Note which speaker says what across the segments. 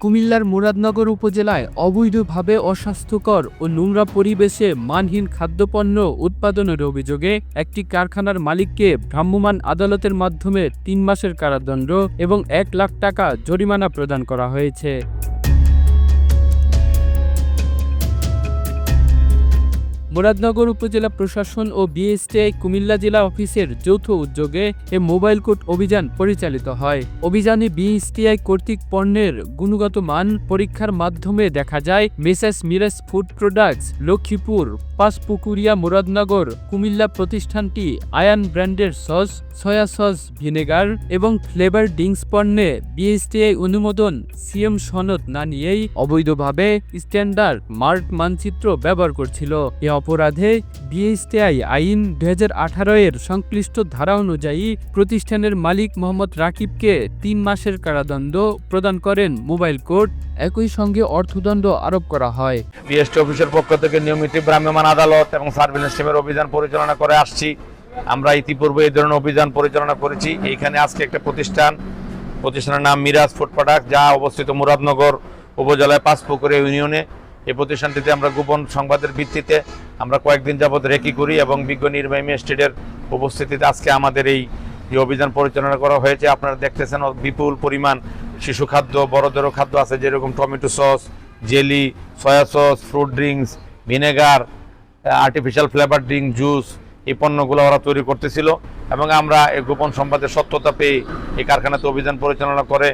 Speaker 1: কুমিল্লার মুরাদনগর উপজেলায় অবৈধভাবে অস্বাস্থ্যকর ও নোংরা পরিবেশে মানহীন খাদ্যপণ্য উৎপাদনের অভিযোগে একটি কারখানার মালিককে ভ্রাম্যমাণ আদালতের মাধ্যমে তিন মাসের কারাদণ্ড এবং এক লাখ টাকা জরিমানা প্রদান করা হয়েছে। মুরাদনগর উপজেলা প্রশাসন ও বিএসটিআই কুমিল্লা জেলা অফিসের যৌথ উদ্যোগে এ মোবাইল কোর্ট অভিযান পরিচালিত হয়। অভিযানে বিএসটিআই কর্তৃক পণ্যের গুণগত মান পরীক্ষার মাধ্যমে দেখা যায়, Messrs Miraj food products, Lakshmipur, Panchpukuria, Muradnagar, Cumilla প্রতিষ্ঠানটি আয়ান ব্র্যান্ডের সস, সয়া সস, ভিনেগার এবং ফ্লেভার ড্রিঙ্কস পণ্যে বিএসটিআই অনুমোদন, সিএম সনদ না নিয়েই অবৈধভাবে স্ট্যান্ডার্ড মার্ক মানচিত্র ব্যবহার করছিল। এ অপরাধে বিএসটিআই আইন দুই এর সংশ্লিষ্ট ধারা অনুযায়ী প্রতিষ্ঠানের মালিক মোহাম্মদ রাকিবকে তিন মাসের কারাদণ্ড প্রদান করেন মোবাইল কোর্ট। একই সঙ্গে অর্থদণ্ড আরোপ করা হয়।
Speaker 2: বিএসটি অফিসের পক্ষ থেকে নিয়মিত ভ্রাম্যমাণ আদালত এবং সার্ভিলেন্স টিমের অভিযান পরিচালনা করে আসছি। আমরা ইতিপূর্বে এই ধরনের অভিযান পরিচালনা করেছি। এইখানে আজকে একটা প্রতিষ্ঠান, প্রতিষ্ঠানের নাম মিরাজ ফুড প্রোডাক্ট, যা অবস্থিত মুরাদনগর উপজেলায় পাঁচপুকুরে ইউনিয়নে এই প্রতিষ্ঠানটিতে আমরা গোপন সংবাদের ভিত্তিতে আমরা কয়েকদিন যাবৎ রেকি করি এবং বিজ্ঞ নির্বাহী ম্যাজিস্ট্রেটের উপস্থিতিতে আজকে আমাদের এই অভিযান পরিচালনা করা হয়েছে, আপনারা দেখতেছেন বিপুল পরিমাণ শিশু খাদ্য, বড়দেরও খাদ্য আছে, যেরকম tomato sauce, jelly, soya sauce, fruit drinks, vinegar artificial flavour drink juice এই পণ্যগুলো ওরা তৈরি করতেছিল এবং আমরা এই গোপন সংবাদের সত্যতা পেয়ে এই কারখানাতে অভিযান পরিচালনা করে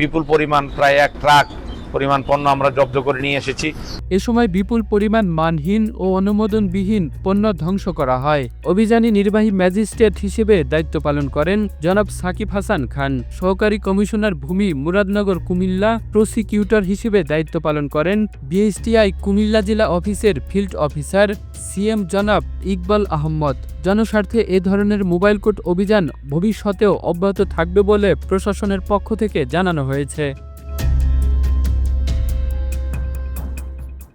Speaker 2: বিপুল পরিমাণ প্রায় এক ট্রাক পরিমাণ পণ্য আমরা জব্দ করে নিয়ে এসেছি।
Speaker 1: এ সময় বিপুল পরিমাণ মানহীন ও অনুমোদনবিহীন পণ্য ধ্বংস করা হয়। অভিযানী নির্বাহী ম্যাজিস্ট্রেট হিসেবে দায়িত্ব পালন করেন জনাব সাকিব হাসান খান। সহকারী কমিশনার ভূমি মুরাদনগর কুমিল্লা প্রসিকিউটর হিসেবে দায়িত্ব পালন করেন বিএসটিআই কুমিল্লা জেলা অফিসের ফিল্ড অফিসার সিএম জনাব ইকবাল আহমদ। জনস্বার্থে এ ধরনের মোবাইল কোর্ট অভিযান ভবিষ্যতেও অব্যাহত থাকবে বলে প্রশাসনের পক্ষ থেকে জানানো হয়েছে।